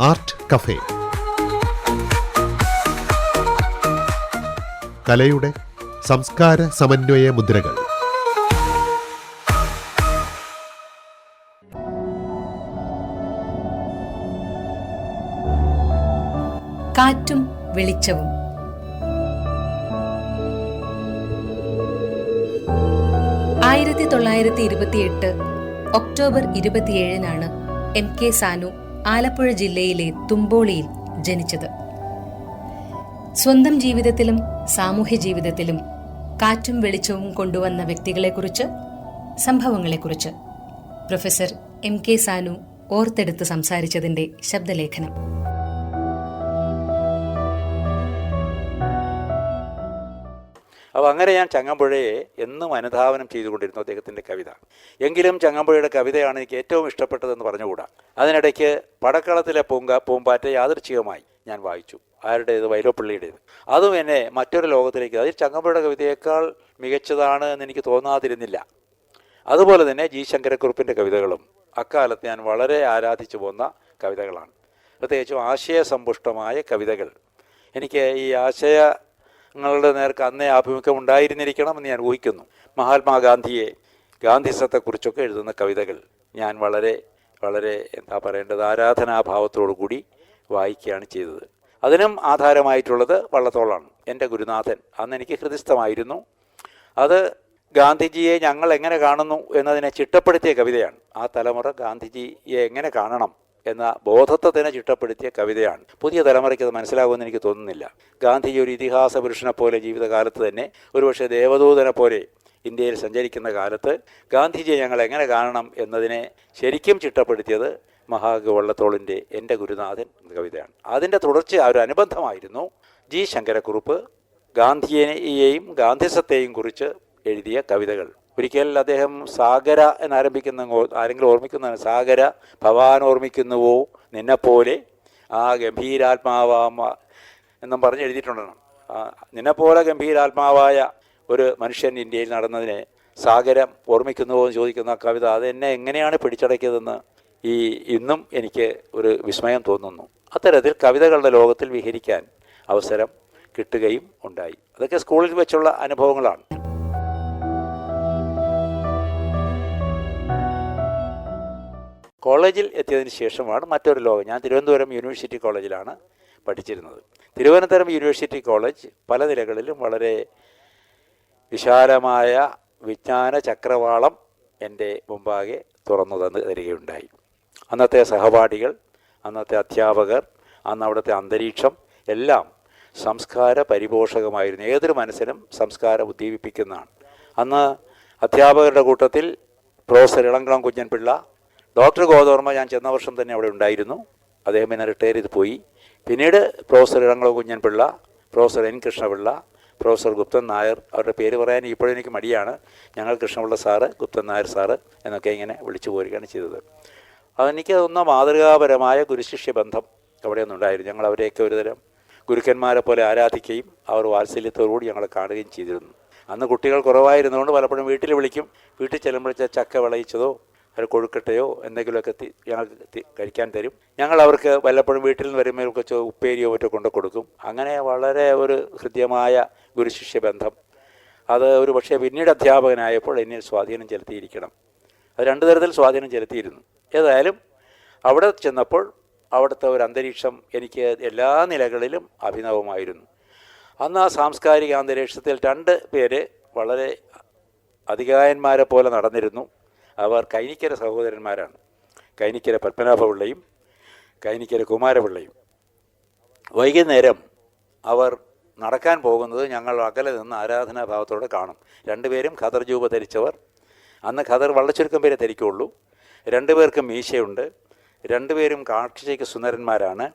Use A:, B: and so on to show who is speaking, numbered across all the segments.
A: Art cafe. കലയുടെ സംസ്കാര സമന്വയ മുദ്രകൾ.
B: കാറ്റും വെളിച്ചവും. ആയിരത്തി തൊള്ളായിരത്തി ഇരുപത്തിയെട്ട് ഒക്ടോബർ ഇരുപത്തിയേഴിനാണ് എം കെ സാനു ആലപ്പുഴ ജില്ലയിലെ തുമ്പോളിയിൽ ജനിച്ചത്. സ്വന്തം ജീവിതത്തിലും സാമൂഹ്യ ജീവിതത്തിലും കാറ്റും വെളിച്ചവും കൊണ്ടുവന്ന വ്യക്തികളെക്കുറിച്ച് സംഭവങ്ങളെക്കുറിച്ച് പ്രൊഫസർ എം കെ സാനു ഓർത്തെടുത്ത് സംസാരിച്ചതിന്റെ ശബ്ദലേഖനം.
C: അപ്പോൾ അങ്ങനെ ഞാൻ ചങ്ങമ്പുഴയെ എന്നും അനുധാവനം ചെയ്തുകൊണ്ടിരുന്നു അദ്ദേഹത്തിന്റെ കവിത. എങ്കിലും ചങ്ങമ്പുഴയുടെ കവിതയാണ് എനിക്ക് ഏറ്റവും ഇഷ്ടപ്പെട്ടതെന്ന് പറഞ്ഞുകൂടാ? അതിനിടയ്ക്ക് പടക്കളത്തിലെ പൂങ്ക പൂമ്പാറ്റ യാദൃച്ഛികമായി ഞാൻ വായിച്ചു. ആരുടേത്? വൈലോപ്പള്ളിയുടേത്. അതും എന്നെ മറ്റൊരു ലോകത്തിലേക്ക് അതിൽ ചങ്ങമ്പുഴയുടെ കവിതയേക്കാൾ മികച്ചതാണ് എന്ന് എനിക്ക് തോന്നാതിരുന്നില്ല. അതുപോലെ തന്നെ ജി ശങ്കരക്കുറുപ്പിന്റെ കവിതകളും അക്കാലത്ത് ഞാൻ വളരെ ആരാധിച്ചു പോന്ന കവിതകളാണ്. പ്രത്യേകിച്ചും ആശയസമ്പുഷ്ടമായ കവിതകൾ. എനിക്ക് ഈ ആശയങ്ങളുടെ നേർക്ക് അന്നേ ആഭിമുഖ്യം ഉണ്ടായിരുന്നിരിക്കണം എന്ന് ഞാൻ ഊഹിക്കുന്നു. മഹാത്മാഗാന്ധിയെ ഗാന്ധിസത്തെക്കുറിച്ചൊക്കെ എഴുതുന്ന കവിതകൾ ഞാൻ വളരെ വളരെ എന്താ പറയേണ്ടത് ആരാധനാഭാവത്തോടു കൂടി വായിക്കുകയാണ് ചെയ്തത്. അതിനും ആധാരമായിട്ടുള്ളത് വള്ളത്തോളാണ്. എന്റെ ഗുരുനാഥൻ അന്ന് എനിക്ക് ഹൃദയസ്ഥമായിരുന്നു അത് ഗാന്ധിജിയെ ഞങ്ങൾ എങ്ങനെ കാണുന്നു എന്നതിനെ ചിട്ടപ്പെടുത്തിയ കവിതയാണ്. ആ തലമുറ ഗാന്ധിജിയെ എങ്ങനെ കാണണം എന്ന ബോധത്തെ തന്നെ ചിട്ടപ്പെടുത്തിയ കവിതയാണ്. പുതിയ തലമുറയ്ക്ക് അത് മനസ്സിലാകുമെന്ന് എനിക്ക് തോന്നുന്നില്ല. ഗാന്ധിജി ഒരു ഇതിഹാസ പുരുഷനെ പോലെ ജീവിതകാലത്ത് തന്നെ ഒരുപക്ഷെ ദേവദൂതനെ പോലെ ഇന്ത്യയിൽ സഞ്ചരിക്കുന്ന കാലത്ത് ഗാന്ധിജിയെ ഞങ്ങൾ എങ്ങനെ കാണണം എന്നതിനെ ശരിക്കും ചിട്ടപ്പെടുത്തിയത് മഹാഗവള്ളത്തോളിന്റെ എന്റെ ഗുരുനാഥൻ എന്ന കവിതയാണ്. അതിന്റെ തുടർച്ച ആ ഒരു അനുബന്ധമായിരുന്നു ജി ശങ്കരക്കുറുപ്പ് ഗാന്ധിയെയും ഗാന്ധിസത്തെയും കുറിച്ച് എഴുതിയ കവിതകൾ. ഒരിക്കൽ അദ്ദേഹം സാഗര എന്നാരംഭിക്കുന്ന ആരെങ്കിലും ഓർമ്മിക്കുന്നതാണ്. സാഗര ഭവാൻ ഓർമ്മിക്കുന്നുവോ? നിന്നെപ്പോലെ ആ ഗംഭീരാത്മാവാമ എന്നും പറഞ്ഞ് എഴുതിയിട്ടുണ്ടെന്ന്. നിന്നെപ്പോലെ ഗംഭീരാത്മാവായ ഒരു മനുഷ്യൻ ഇന്ത്യയിൽ നടന്നതിനെ സാഗരം ഓർമ്മിക്കുന്നുവോ എന്ന് ചോദിക്കുന്ന കവിത അത് എന്നെ എങ്ങനെയാണ് പിടിച്ചടക്കിയതെന്ന് ഈ ഇന്നും എനിക്ക് ഒരു വിസ്മയം തോന്നുന്നു. അത്തരത്തിൽ കവിതകളുടെ ലോകത്തിൽ വിഹരിക്കാൻ അവസരം കിട്ടുകയും ഉണ്ടായി. അതൊക്കെ സ്കൂളിൽ വെച്ചുള്ള അനുഭവങ്ങളാണ്. കോളേജിൽ എത്തിയതിന് ശേഷമാണ് മറ്റൊരു ലോകം. ഞാൻ തിരുവനന്തപുരം യൂണിവേഴ്സിറ്റി കോളേജിലാണ് പഠിച്ചിരുന്നത്. തിരുവനന്തപുരം യൂണിവേഴ്സിറ്റി കോളേജ് പല നിലകളിലും വളരെ വിശാലമായ വിജ്ഞാന ചക്രവാളം എന്റെ മുമ്പാകെ തുറന്നു തന്ന് തരികയുണ്ടായി. അന്നത്തെ സഹപാഠികൾ അന്നത്തെ അധ്യാപകർ അന്ന് അവിടുത്തെ അന്തരീക്ഷം എല്ലാം സംസ്കാര പരിപോഷകമായിരുന്നു. ഏതൊരു മനസ്സിനും സംസ്കാരം ഉദ്ദീപിപ്പിക്കുന്നതാണ്. അന്ന് അധ്യാപകരുടെ കൂട്ടത്തിൽ പ്രൊഫസർ ഇളംകുളം കുഞ്ഞൻപിള്ള ഡോക്ടർ ഗോതോർമ്മ ഞാൻ ചെന്ന വർഷം തന്നെ അവിടെ ഉണ്ടായിരുന്നു. അദ്ദേഹം പിന്നെ റിട്ടയർ ചെയ്ത് പോയി. പിന്നീട് professor Elamkulam Kunjanpillai professor N Krishnapillai professor Guptan Nair അവരുടെ പേര് പറയാൻ ഇപ്പോഴും എനിക്ക് മടിയാണ്. ഞങ്ങൾ കൃഷ്ണപിള്ള സാറ് ഗുപ്തൻ നായർ സാറ് എന്നൊക്കെ ഇങ്ങനെ വിളിച്ചു പോരുകയാണ് ചെയ്തത്. അതെനിക്ക് തോന്നുന്ന മാതൃകാപരമായ ഗുരുശിഷ്യ ബന്ധം അവിടെയൊന്നും ഉണ്ടായിരുന്നു. ഞങ്ങൾ അവരെയൊക്കെ ഒരുതരം ഗുരുക്കന്മാരെ പോലെ ആരാധിക്കുകയും അവർ വാത്സല്യത്തോടുകൂടി ഞങ്ങളെ കാണുകയും ചെയ്തിരുന്നു. അന്ന് കുട്ടികൾ കുറവായിരുന്നതുകൊണ്ട് പലപ്പോഴും വീട്ടിൽ വിളിക്കും. വീട്ടിൽ ചെല്ലുമ്പോഴത്തെ ചക്ക വിളയിച്ചതോ ഒരു കൊഴുക്കട്ടയോ എന്തെങ്കിലുമൊക്കെ ഞങ്ങൾക്ക് കഴിക്കാൻ തരും. ഞങ്ങൾ അവർക്ക് വല്ലപ്പോഴും വീട്ടിൽ നിന്ന് വരുമ്പോൾ കുറച്ച് ഉപ്പേരിയോ മറ്റോ കൊണ്ട് കൊടുക്കും. അങ്ങനെ വളരെ ഒരു ഹൃദ്യമായ ഗുരുശിഷ്യ ബന്ധം. അത് ഒരു പക്ഷേ പിന്നീട് അധ്യാപകനായപ്പോൾ എന്നെ സ്വാധീനം ചെലുത്തിയിരിക്കണം. അത് രണ്ടു തരത്തിൽ സ്വാധീനം ചെലുത്തിയിരുന്നു. ഏതായാലും അവിടെ ചെന്നപ്പോൾ അവിടുത്തെ ഒരു അന്തരീക്ഷം എനിക്ക് എല്ലാ നിലകളിലും അഭിനവമായിരുന്നു. അന്ന് ആ സാംസ്കാരിക അന്തരീക്ഷത്തിൽ രണ്ട് പേര് വളരെ അധികായന്മാരെ പോലെ നടന്നിരുന്നു. അവർ കൈനിക്കര സഹോദരന്മാരാണ്. കൈനിക്കര പത്മനാഭപിള്ളയും കൈനിക്കര കുമാരപിള്ളയും. വൈകുന്നേരം അവർ നടക്കാൻ പോകുന്നത് ഞങ്ങൾ അകലെ നിന്ന് ആരാധനാഭാവത്തോടെ കാണും. രണ്ടുപേരും ഖദർ ജൂബ ധരിച്ചവർ. അന്ന് ഖദർ വള്ളച്ചുരുക്കം പേരെ ധരിക്കുള്ളൂ രണ്ടുപേർക്കും മീശയുണ്ട്. രണ്ടുപേരും കാക്ഷിക്ക് സുന്ദരന്മാരാണ്.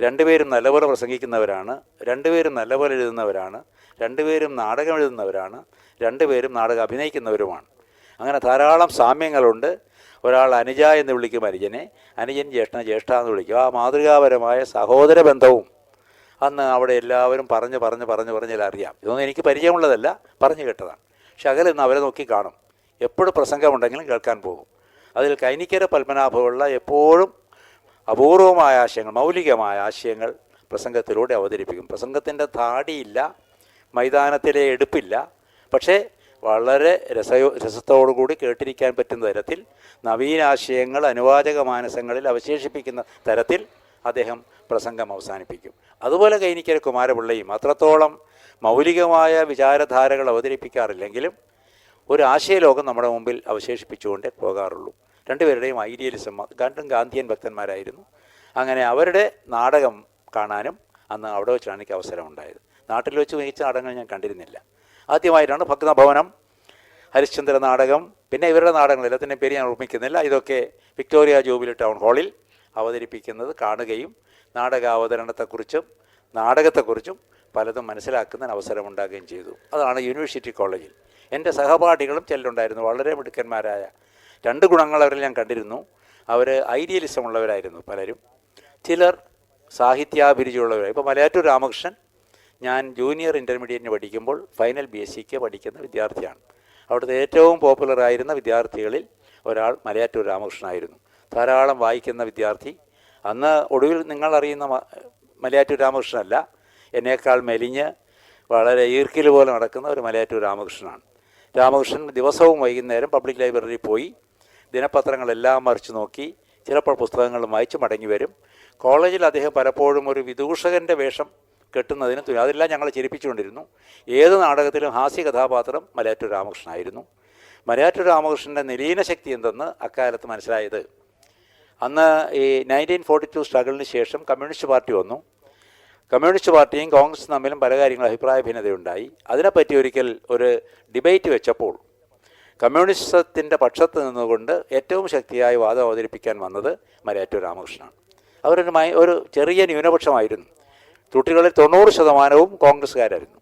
C: രണ്ടുപേരും നല്ലപോലെ പ്രസംഗിക്കുന്നവരാണ്. രണ്ടുപേരും നല്ലപോലെ എഴുതുന്നവരാണ്. രണ്ടുപേരും നാടകം എഴുതുന്നവരാണ്. രണ്ടുപേരും നാടകം അഭിനയിക്കുന്നവരുമാണ്. അങ്ങനെ ധാരാളം സാമ്യങ്ങളുണ്ട്. ഒരാൾ അനുജ എന്ന് വിളിക്കും അനുജനെ. അനുജൻ ജ്യേഷ്ഠ ജ്യേഷ്ഠ എന്ന് വിളിക്കും. ആ മാതൃകാപരമായ സഹോദര ബന്ധവും അന്ന് അവിടെ എല്ലാവരും പറഞ്ഞ് പറഞ്ഞ് പറഞ്ഞ് പറഞ്ഞാൽ അറിയാം. ഇതൊന്നും എനിക്ക് പരിചയമുള്ളതല്ല പറഞ്ഞു കേട്ടതാണ്. പക്ഷെ അകലെ നിന്ന് അവരെ നോക്കി കാണും. എപ്പോഴും പ്രസംഗമുണ്ടെങ്കിലും കേൾക്കാൻ പോകും. അതിൽ കൈനിക്കര പത്മനാഭമുള്ള എപ്പോഴും അപൂർവമായ ആശയങ്ങൾ മൗലികമായ ആശയങ്ങൾ പ്രസംഗത്തിലൂടെ അവതരിപ്പിക്കും. പ്രസംഗത്തിന്റെ താടിയില്ല മൈതാനത്തിലെ എടുപ്പില്ല. പക്ഷേ വളരെ രസയോ രസത്തോടുകൂടി കേട്ടിരിക്കാൻ പറ്റുന്ന തരത്തിൽ നവീനാശയങ്ങൾ അനുവാചക മാനസങ്ങളിൽ അവശേഷിപ്പിക്കുന്ന തരത്തിൽ അദ്ദേഹം പ്രസംഗം അവസാനിപ്പിക്കും. അതുപോലെ കൈനിക്കര കുമാരപിള്ളയും അത്രത്തോളം മൗലികമായ വിചാരധാരകൾ അവതരിപ്പിക്കാറില്ലെങ്കിലും ഒരു ആശയലോകം നമ്മുടെ മുമ്പിൽ അവശേഷിപ്പിച്ചുകൊണ്ടേ പോകാറുള്ളൂ. രണ്ടുപേരുടെയും ഐഡിയലിസം രണ്ടും ഗാന്ധിയൻ ഭക്തന്മാരായിരുന്നു. അങ്ങനെ അവരുടെ നാടകം കാണാനും അന്ന് അവിടെ വെച്ചാണ് എനിക്ക് അവസരം ഉണ്ടായത് നാട്ടിൽ വെച്ച് മികച്ച നാടകങ്ങൾ ഞാൻ കണ്ടിരുന്നില്ല. ആദ്യമായിട്ടാണ് ഭക്തഭവനം ഹരിശ്ചന്ദ്ര നാടകം പിന്നെ ഇവരുടെ നാടകങ്ങൾ എല്ലാത്തിന്റെയും പേര് ഞാൻ ഓർമ്മിക്കുന്നില്ല. ഇതൊക്കെ വിക്ടോറിയ ജൂബിലി ടൗൺ ഹാളിൽ അവതരിപ്പിക്കുന്നത് കാണുകയും നാടകാവതരണത്തെക്കുറിച്ചും നാടകത്തെക്കുറിച്ചും പലതും മനസ്സിലാക്കുന്നതിന് അവസരമുണ്ടാകുകയും ചെയ്തു. അതാണ് യൂണിവേഴ്സിറ്റി കോളേജിൽ. എന്റെ സഹപാഠികളും ചെല്ലുണ്ടായിരുന്നു വളരെ മിടുക്കന്മാരായ രണ്ട് ഗുണങ്ങൾ അവരിൽ ഞാൻ കണ്ടിരുന്നു. അവർ ഐഡിയലിസം ഉള്ളവരായിരുന്നു പലരും. ചിലർ സാഹിത്യാഭിരുചിയുള്ളവരായി. ഇപ്പോൾ മലയാറ്റൂർ രാമകൃഷ്ണൻ ഞാൻ ജൂനിയർ ഇന്റർമീഡിയറ്റിന് പഠിക്കുമ്പോൾ ഫൈനൽ ബി എസ് സിക്ക് പഠിക്കുന്ന വിദ്യാർത്ഥിയാണ്. അവിടുത്തെ ഏറ്റവും പോപ്പുലറായിരുന്ന വിദ്യാർത്ഥികളിൽ ഒരാൾ മലയാറ്റൂർ രാമകൃഷ്ണനായിരുന്നു ധാരാളം വായിക്കുന്ന വിദ്യാർത്ഥി. അന്ന് ഒടുവിൽ നിങ്ങൾ അറിയുന്ന മലയാറ്റൂർ രാമകൃഷ്ണനല്ല എന്നേക്കാൾ മെലിഞ്ഞ് വളരെ ഈർക്കിൽ പോലെ നടക്കുന്ന ഒരു മലയാറ്റൂർ രാമകൃഷ്ണനാണ്. രാമകൃഷ്ണൻ ദിവസവും വൈകുന്നേരം പബ്ലിക് ലൈബ്രറിയിൽ പോയി ദിനപത്രങ്ങളെല്ലാം മറിച്ച് നോക്കി ചിലപ്പോൾ പുസ്തകങ്ങളും വായിച്ച് മടങ്ങി വരും. കോളേജിൽ അദ്ദേഹം പലപ്പോഴും ഒരു വിദൂഷകന്റെ വേഷം കെട്ടുന്നതിന് തുല്യം. അതെല്ലാം ഞങ്ങൾ ചിരിപ്പിച്ചുകൊണ്ടിരുന്നു. ഏത് നാടകത്തിലും ഹാസ്യ കഥാപാത്രം മലയാറ്റൂർ രാമകൃഷ്ണനായിരുന്നു മലയാറ്റൂർ രാമകൃഷ്ണന്റെ നിലീന ശക്തി എന്തെന്ന് അക്കാലത്ത് മനസ്സിലായത്? അന്ന് ഈ നയന്റീൻ ഫോർട്ടി ടു സ്ട്രഗിളിന് ശേഷം കമ്മ്യൂണിസ്റ്റ് പാർട്ടി വന്നു. കമ്മ്യൂണിസ്റ്റ് പാർട്ടിയും കോൺഗ്രസും തമ്മിലും പല കാര്യങ്ങളും അഭിപ്രായ ഭിന്നതയുണ്ടായി. അതിനെപ്പറ്റി ഒരിക്കൽ ഒരു ഡിബേറ്റ് വെച്ചപ്പോൾ കമ്മ്യൂണിസത്തിന്റെ പക്ഷത്ത് നിന്നുകൊണ്ട് ഏറ്റവും ശക്തിയായി വാദം അവതരിപ്പിക്കാൻ വന്നത് മലയാറ്റൂർ രാമകൃഷ്ണനാണ്. അവരൊരു ഒരു ചെറിയ ന്യൂനപക്ഷമായിരുന്നു. കുട്ടികളിൽ തൊണ്ണൂറ് ശതമാനവും കോൺഗ്രസ്സുകാരായിരുന്നു.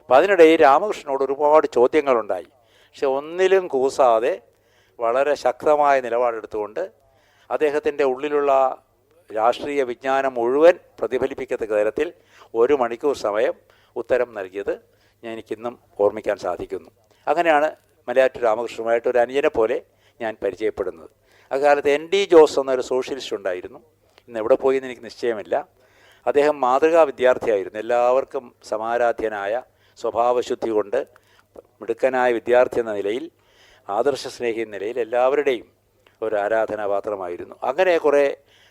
C: അപ്പം അതിനിടയിൽ രാമകൃഷ്ണനോട് ഒരുപാട് ചോദ്യങ്ങളുണ്ടായി. പക്ഷെ ഒന്നിലും കൂസാതെ വളരെ ശക്തമായ നിലപാടെടുത്തുകൊണ്ട് അദ്ദേഹത്തിന്റെ ഉള്ളിലുള്ള രാഷ്ട്രീയ വിജ്ഞാനം മുഴുവൻ പ്രതിഫലിപ്പിക്കത്തക്ക തരത്തിൽ ഒരു മണിക്കൂർ സമയം ഉത്തരം നൽകിയത് ഞാൻ എനിക്കിന്നും ഓർമ്മിക്കാൻ സാധിക്കുന്നു. അങ്ങനെയാണ് മലയാറ്റൂർ രാമകൃഷ്ണനുമായിട്ട് ഒരു അനുജനെ പോലെ ഞാൻ പരിചയപ്പെടുന്നത്. അക്കാലത്ത് എൻ ഡി ജോസ് എന്നൊരു സോഷ്യലിസ്റ്റ് ഉണ്ടായിരുന്നു. ഇന്ന് എവിടെ പോയി എന്ന് എനിക്ക് നിശ്ചയമില്ല. അദ്ദേഹം മാതൃകാ വിദ്യാർത്ഥിയായിരുന്നു. എല്ലാവർക്കും സമാരാധ്യനായ സ്വഭാവശുദ്ധി കൊണ്ട് മിടുക്കനായ വിദ്യാർത്ഥി എന്ന നിലയിൽ ആദർശ സ്നേഹി എന്ന നിലയിൽ എല്ലാവരുടെയും ഒരു ആരാധനാപാത്രമായിരുന്നു. അങ്ങനെ കുറേ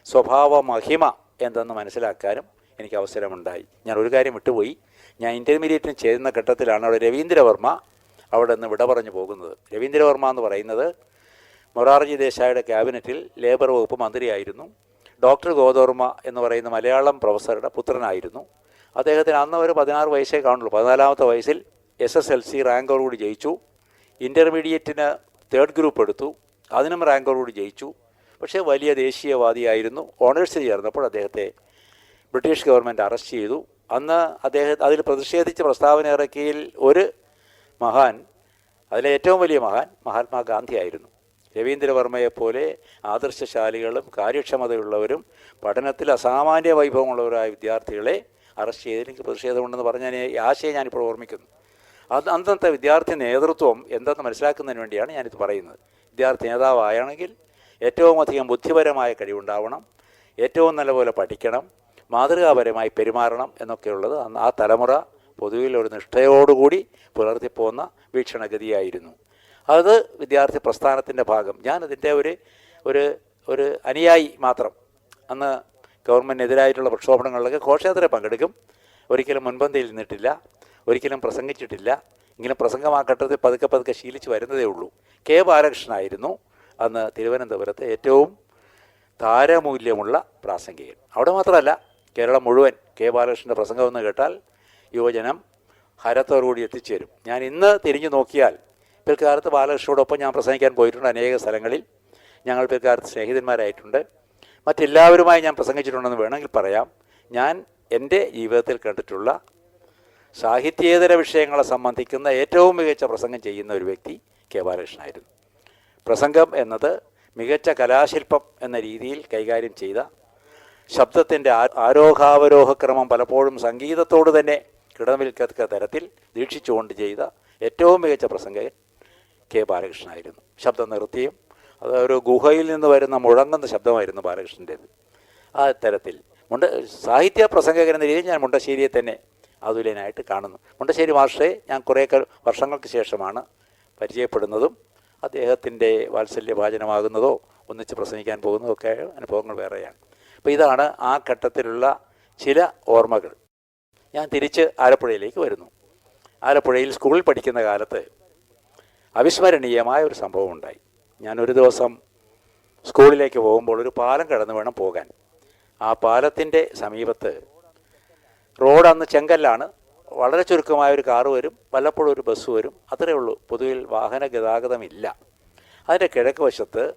C: സ്വഭാവ മഹിമ എന്തെന്ന് മനസ്സിലാക്കാനും എനിക്ക് അവസരമുണ്ടായി. ഞാൻ ഒരു കാര്യം വിട്ടുപോയി. ഞാൻ ഇന്റർമീഡിയറ്റിന് ചേരുന്ന ഘട്ടത്തിലാണ് അവിടെ രവീന്ദ്രവർമ്മ അവിടെ നിന്ന് വിട പറഞ്ഞു പോകുന്നത്. രവീന്ദ്രവർമ്മ എന്ന് പറയുന്നത് മൊറാർജി ദേശായിയുടെ ക്യാബിനറ്റിൽ ലേബർ വകുപ്പ് മന്ത്രിയായിരുന്നു. ഡോക്ടർ ഗോതോർമ്മ എന്ന് പറയുന്ന മലയാളം പ്രൊഫസറുടെ പുത്രനായിരുന്നു. അദ്ദേഹത്തിന് അന്ന് ഒരു പതിനാറ് വയസ്സേ കാണുള്ളൂ. പതിനാലാമത്തെ വയസ്സിൽ എസ് എസ് എൽ സി റാങ്കോടുകൂടി ജയിച്ചു. ഇന്റർമീഡിയറ്റിന് തേർഡ് ഗ്രൂപ്പ് എടുത്തു. അതിനും റാങ്കോടുകൂടി ജയിച്ചു. പക്ഷേ വലിയ ദേശീയവാദിയായിരുന്നു. ഓണേഴ്സിൽ ചേർന്നപ്പോൾ അദ്ദേഹത്തെ ബ്രിട്ടീഷ് ഗവൺമെന്റ് അറസ്റ്റ് ചെയ്തു. അന്ന് അദ്ദേഹം അതിൽ പ്രതിഷേധിച്ച് പ്രസ്താവന ഇറക്കിയിൽ ഒരു മഹാൻ അതിലെ ഏറ്റവും വലിയ മഹാൻ മഹാത്മാഗാന്ധി ആയിരുന്നു. രവീന്ദ്രവർമ്മയെപ്പോലെ ആദർശശാലികളും കാര്യക്ഷമതയുള്ളവരും പഠനത്തിൽ അസാമാന്യ വൈഭവമുള്ളവരായ വിദ്യാർത്ഥികളെ അറസ്റ്റ് ചെയ്തതിൽ എനിക്ക് പ്രതിഷേധമുണ്ടെന്ന് പറഞ്ഞ ആശയം ഞാനിപ്പോൾ ഓർമ്മിക്കുന്നു. അത് അന്നത്തെ വിദ്യാർത്ഥി നേതൃത്വം എന്തെന്ന് മനസ്സിലാക്കുന്നതിന് വേണ്ടിയാണ് ഞാനിത് പറയുന്നത്. വിദ്യാർത്ഥി നേതാവായാണെങ്കിൽ ഏറ്റവും അധികം ബുദ്ധിപരമായ കഴിവുണ്ടാവണം ഏറ്റവും നല്ലപോലെ പഠിക്കണം മാതൃകാപരമായി പെരുമാറണം എന്നൊക്കെയുള്ളത് ആ തലമുറ പൊതുവിൽ ഒരു നിഷ്ഠയോടുകൂടി പുലർത്തിപ്പോന്ന വീക്ഷണഗതിയായിരുന്നു. അത് വിദ്യാർത്ഥി പ്രസ്ഥാനത്തിന്റെ ഭാഗം. ഞാനതിന്റെ ഒരു ഒരു ഒരു അനുയായി മാത്രം. അന്ന് ഗവൺമെന്റിനെതിരായിട്ടുള്ള പ്രക്ഷോഭങ്ങളിലൊക്കെ ഘോഷയാത്ര പങ്കെടുക്കും. ഒരിക്കലും മുൻപന്തിയിൽ നിന്നിട്ടില്ല. ഒരിക്കലും പ്രസംഗിച്ചിട്ടില്ല. ഇങ്ങനെ പ്രസംഗം പതുക്കെ പതുക്കെ ശീലിച്ച് വരുന്നതേ ഉള്ളൂ. കെ ബാലകൃഷ്ണനായിരുന്നു അന്ന് തിരുവനന്തപുരത്ത് ഏറ്റവും താരമൂല്യമുള്ള പ്രാസംഗികൻ. അവിടെ മാത്രമല്ല കേരളം മുഴുവൻ കെ ബാലകൃഷ്ണന്റെ പ്രസംഗം എന്ന് കേട്ടാൽ യുവജനം ഹരത്തോടുകൂടി എത്തിച്ചേരും. ഞാൻ ഇന്ന് തിരിഞ്ഞു നോക്കിയാൽ പിൽക്കാലത്ത് ബാലകൃഷ്ണനോടൊപ്പം ഞാൻ പ്രസംഗിക്കാൻ പോയിട്ടുണ്ട് അനേക സ്ഥലങ്ങളിൽ. ഞങ്ങൾ പിൽക്കാലത്ത് സ്നേഹിതന്മാരായിട്ടുണ്ട്. മറ്റെല്ലാവരുമായി ഞാൻ പ്രസംഗിച്ചിട്ടുണ്ടെന്ന് വേണമെങ്കിൽ പറയാം. ഞാൻ എന്റെ ജീവിതത്തിൽ കണ്ടിട്ടുള്ള സാഹിത്യേതര വിഷയങ്ങളെ സംബന്ധിക്കുന്ന ഏറ്റവും മികച്ച പ്രസംഗം ചെയ്യുന്ന ഒരു വ്യക്തി കെ ബാലകൃഷ്ണനായിരുന്നു പ്രസംഗം എന്നത് മികച്ച കലാശില്പം എന്ന രീതിയിൽ കൈകാര്യം ചെയ്ത ശബ്ദത്തിന്റെ ആരോഹാവരോഹക്രമം ആരോഹാവരോഹ ക്രമം പലപ്പോഴും സംഗീതത്തോട് തന്നെ കിടനിൽക്കത്തക്ക തരത്തിൽ ദീക്ഷിച്ചുകൊണ്ട് ചെയ്ത ഏറ്റവും മികച്ച പ്രസംഗകൻ കെ ബാലകൃഷ്ണനായിരുന്നു. ശബ്ദം നിർത്തിയും അത് ഒരു ഗുഹയിൽ നിന്ന് വരുന്ന മുഴങ്ങുന്ന ശബ്ദമായിരുന്നു ബാലകൃഷ്ണന്റേത്. ആ തരത്തിൽ മുണ്ട സാഹിത്യ പ്രസംഗകൻ രീതിയിൽ ഞാൻ മുണ്ടശ്ശേരിയെ തന്നെ അതുല്യനായിട്ട് കാണുന്നു. മുണ്ടശ്ശേരി മാഷെ ഞാൻ കുറേ വർഷങ്ങൾക്ക് ശേഷമാണ് പരിചയപ്പെടുന്നതും അദ്ദേഹത്തിന്റെ വാത്സല്യഭാചനമാകുന്നതോ ഒന്നിച്ച് പ്രസംഗിക്കാൻ പോകുന്നതോ ഒക്കെ അനുഭവങ്ങൾ വേറെയാണ്. അപ്പോൾ ഇതാണ് ആ ഘട്ടത്തിലുള്ള ചില ഓർമ്മകൾ. ഞാൻ തിരിച്ച് ആലപ്പുഴയിലേക്ക് വരുന്നു. ആലപ്പുഴയിൽ സ്കൂളിൽ പഠിക്കുന്ന കാലത്ത് അവിസ്മരണീയമായ ഒരു സംഭവം ഉണ്ടായി. ഞാനൊരു ദിവസം സ്കൂളിലേക്ക് പോകുമ്പോൾ ഒരു പാലം കടന്നു വേണം പോകാൻ. ആ പാലത്തിന്റെ സമീപത്ത് റോഡ് അന്ന് ചെങ്കല്ലാണ്. വളരെ ചുരുക്കമായ ഒരു കാറ് വരും വല്ലപ്പോഴും ഒരു ബസ് വരും. അത്രയേ ഉള്ളൂ. പൊതുവിൽ വാഹന ഗതാഗതമില്ല. അതിന്റെ കിഴക്ക് വശത്ത്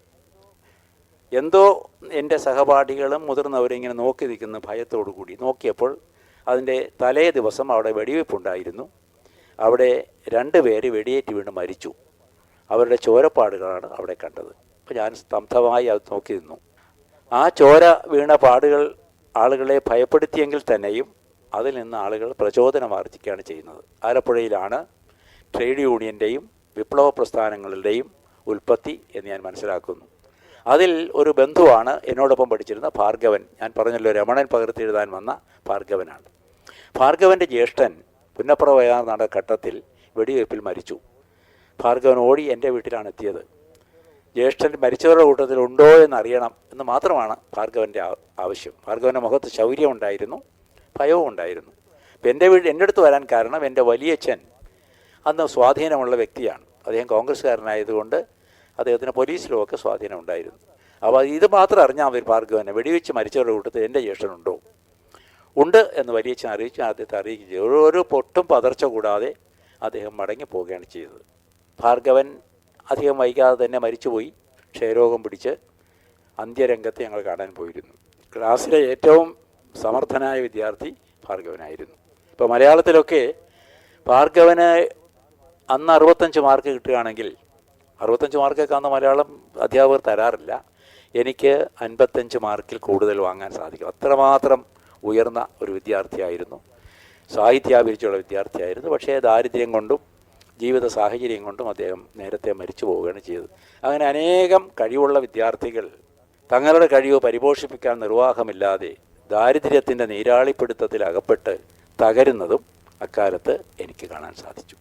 C: എന്തോ എന്റെ സഹപാഠികളും മുതിർന്നവരും ഇങ്ങനെ നോക്കി നിൽക്കുന്ന ഭയത്തോടു കൂടി നോക്കിയപ്പോൾ അതിന്റെ തലേ ദിവസം അവിടെ വെടിവെപ്പുണ്ടായിരുന്നു. അവിടെ രണ്ട് പേര് വെടിയേറ്റ് വീണ് മരിച്ചു. അവരുടെ ചോരപ്പാടുകളാണ് അവിടെ കണ്ടത്. അപ്പോൾ ഞാൻ സ്തംഭമായി അത് നോക്കി നിന്നു. ആ ചോര വീണ പാടുകൾ ആളുകളെ ഭയപ്പെടുത്തിയെങ്കിൽ തന്നെയും അതിൽ നിന്ന് ആളുകൾ പ്രചോദനം ആർജിക്കുകയാണ് ചെയ്യുന്നത്. ആലപ്പുഴയിലാണ് ട്രേഡ് യൂണിയന്റെയും വിപ്ലവ പ്രസ്ഥാനങ്ങളുടെയും ഉൽപ്പത്തി എന്ന് ഞാൻ മനസ്സിലാക്കുന്നു. അതിൽ ഒരു ബന്ധുവാണ് എന്നോടൊപ്പം പഠിച്ചിരുന്ന ഭാർഗവൻ. ഞാൻ പറഞ്ഞല്ലോ രമണൻ പകർത്തി എഴുതാൻ വന്ന ഭാർഗവനാണ്. ഭാർഗവന്റെ ജ്യേഷ്ഠൻ പുന്നപ്ര വയാർനാട് ഘട്ടത്തിൽ വെടിവയ്പ്പിൽ മരിച്ചു. ഭാർഗവൻ ഓടി എന്റെ വീട്ടിലാണ് എത്തിയത് ജ്യേഷ്ഠൻ മരിച്ചവരുടെ കൂട്ടത്തിൽ ഉണ്ടോ എന്നറിയണം എന്ന് മാത്രമാണ് ഭാർഗവന്റെ ആവശ്യം. ഭാർഗവന്റെ മുഖത്ത് ശൗര്യം ഉണ്ടായിരുന്നു ഭയവും ഉണ്ടായിരുന്നു. അപ്പം എന്റെ വീട് എന്റെ അടുത്ത് വരാൻ കാരണം എന്റെ വലിയച്ഛൻ അന്ന് സ്വാധീനമുള്ള വ്യക്തിയാണ്. അദ്ദേഹം കോൺഗ്രസ്സുകാരനായതുകൊണ്ട് അദ്ദേഹത്തിന് പോലീസിലുമൊക്കെ സ്വാധീനം ഉണ്ടായിരുന്നു. അപ്പോൾ ഇത് മാത്രം അറിഞ്ഞാൽ മതി ഭാർഗവനെ. വെടിവെച്ച് മരിച്ചവരുടെ കൂട്ടത്തിൽ എന്റെ ജ്യേഷ്ഠനുണ്ടോ ഉണ്ട്? എന്ന് വലിയച്ഛൻ അറിയിച്ചു അദ്ദേഹത്തെ അറിയിക്കുകയും ചെയ്തു. ഒരു പൊട്ടും പതർച്ച കൂടാതെ അദ്ദേഹം മടങ്ങി പോവുകയാണ് ചെയ്തത്. ഭാർഗവൻ അധികം വൈകാതെ തന്നെ മരിച്ചുപോയി. ക്ഷയരോഗം പിടിച്ച് അന്ത്യരംഗത്ത് ഞങ്ങൾ കാണാൻ പോയിരുന്നു. ക്ലാസ്സിലെ ഏറ്റവും സമർത്ഥനായ വിദ്യാർത്ഥി ഭാർഗവനായിരുന്നു. ഇപ്പോൾ മലയാളത്തിലൊക്കെ ഭാർഗവന് അന്ന് അറുപത്തഞ്ച് മാർക്ക് കിട്ടുകയാണെങ്കിൽ അറുപത്തഞ്ച് മാർക്കൊക്കെ അന്ന് മലയാളം അധ്യാപകർ തരാറില്ല. എനിക്ക് അൻപത്തഞ്ച് മാർക്കിൽ കൂടുതൽ വാങ്ങാൻ സാധിക്കും. അത്രമാത്രം ഉയർന്ന ഒരു വിദ്യാർത്ഥിയായിരുന്നു. സാഹിത്യാഭിരുചിയുള്ള വിദ്യാർത്ഥിയായിരുന്നു. പക്ഷേ ദാരിദ്ര്യം കൊണ്ടും ജീവിത സാഹചര്യം കൊണ്ടും അദ്ദേഹം നേരത്തെ മരിച്ചു പോവുകയാണ് ചെയ്തത്. അങ്ങനെ അനേകം കഴിവുള്ള വിദ്യാർത്ഥികൾ തങ്ങളുടെ കഴിവ് പരിപോഷിപ്പിക്കാൻ നിർവാഹമില്ലാതെ ദാരിദ്ര്യത്തിന്റെ നീരാളിപ്പിടുത്തത്തിൽ അകപ്പെട്ട് തകരുന്നതും അക്കാലത്ത് എനിക്ക് കാണാൻ സാധിച്ചു.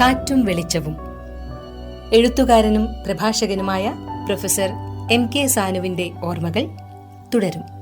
B: കാറ്റും വെളിച്ചവും. എഴുത്തുകാരനും പ്രഭാഷകനുമായ പ്രൊഫസർ എം കെ സാനുവിന്റെ ഓർമ്മകൾ തുടരും.